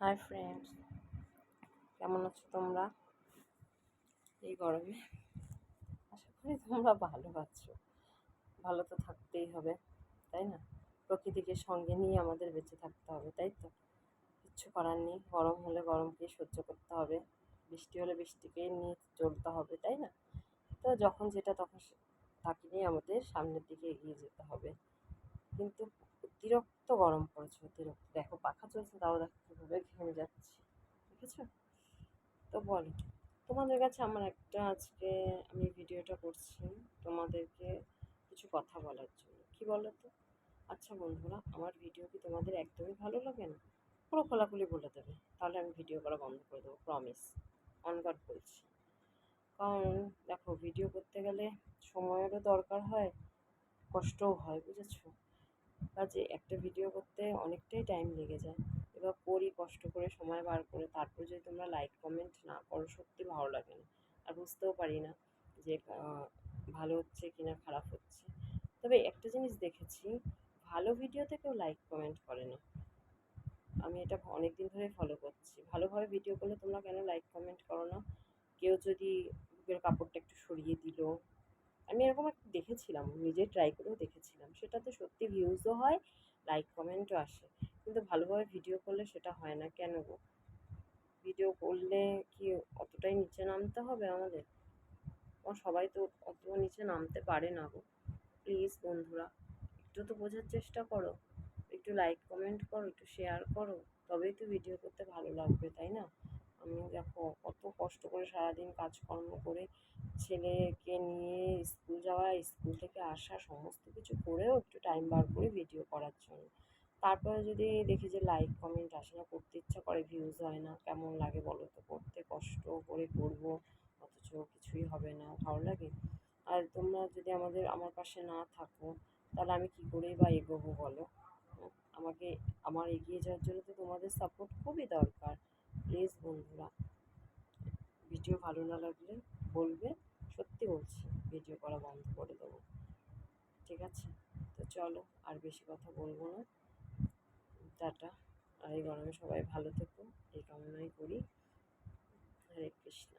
Hi friends কেমন আছো তোমরা? এই গরমে। আশা করি তোমরা ভালো আছো। ভালো তো থাকতেই হবে তাই না? প্রকৃতিকে সঙ্গে নিয়ে আমাদের বেঁচে থাকতে হবে তাই তো? কিচ্ছু করার নেই গরম হলে গরমকে সহ্য করতে হবে বৃষ্টি হলে বৃষ্টিকে নিয়ে চলতে হবে তাই না? তো যখন যেটা তখন তাকে নিয়ে আমাদের সামনের দিকে এগিয়ে যেতে হবে। কিন্তু অতিরিক্ত গরম পড়েছে অতিরিক্ত। দেখো পাখা চলছে তাও দেখো। কীভাবে ঘেমে যাচ্ছি দেখেছ তো বলো, তোমাদের কাছে আমার একটা আজকে আমি ভিডিওটা করছি তোমাদেরকে কিছু কথা বলার জন্য। কি বলো তো? আচ্ছা বন্ধুরা, আমার ভিডিও কি তোমাদের একদমই ভালো লাগে না? পুরো খোলাখুলি বলে দেবে। তাহলে আমি ভিডিও করা বন্ধ করে দেবো প্রমিস অনগড বলছি। কারণ দেখো ভিডিও করতে গেলে সময়েরও দরকার হয়, কষ্টও হয়, বুঝেছ? কাজে একটা ভিডিও করতে অনেকটাই টাইম লেগে যায়। এবার করি, কষ্ট করে সময় বার করে তারপর যদি তোমরা লাইক কমেন্ট না করো, সত্যি ভালো লাগে না। আর বুঝতেও পারি না যে ভালো হচ্ছে কি না খারাপ হচ্ছে। তবে একটা জিনিস দেখেছি, ভালো ভিডিওতে কেউ লাইক কমেন্ট করে না। আমি এটা অনেক দিন ধরে ফলো করছি। ভালোভাবে ভিডিও করলে তোমরা কেন লাইক কমেন্ট করো না? কেউ যদি বুকের কাপড়টা একটু সরিয়ে দিল আমি এরকম একটা দেখেছিলাম, নিজে ট্রাই করেও দেখেছিলাম। সেটাতে সত্যি ভিউজও হয় লাইক কমেন্টও আসে। কিন্তু ভালোভাবে ভিডিও করলে সেটা হয় না, কেন গো? ভিডিও করলে কি অতটাই নিচে নামতে হবে আমাদের? সবাই তো অত নিচে নামতে পারে না গো। প্লিজ বন্ধুরা, একটু তো বোঝার চেষ্টা করো। একটু লাইক কমেন্ট করো, একটু শেয়ার করো। তবেই তো ভিডিও করতে ভালো লাগবে, তাই না? দেখো কত কষ্ট করে সারাদিন কাজকর্ম করে ছেলেকে নিয়ে স্কুল যাওয়া, স্কুল থেকে আসা, সমস্ত কিছু করেও একটু টাইম বার করে ভিডিও করার জন্য। তারপরে যদি দেখি যে লাইক কমেন্ট আসে না, করতে ইচ্ছা করে ভিউজ হয় না, কেমন লাগে বলো তো? করতে কষ্ট করে করব, অথচ কিছুই হবে না, ভালো লাগে? আর তোমরা যদি আমাদের, আমার পাশে না থাকো, তাহলে আমি কী করেই বা এগোবো বলো? আমাকে, আমার এগিয়ে যাওয়ার জন্য তো তোমাদের সাপোর্ট খুবই দরকার। প্লিজ বন্ধুরা, ভিডিও ভালো না লাগলে বলবে, সত্যি বলছি, ভিডিও করা বন্ধ করে দেবো। ঠিক আছে? তো চলো, আর বেশি কথা বলব না। টাটা। আর এই গরমে সবাই ভালো থেকো, এই কামনাই করি। হরে কৃষ্ণ।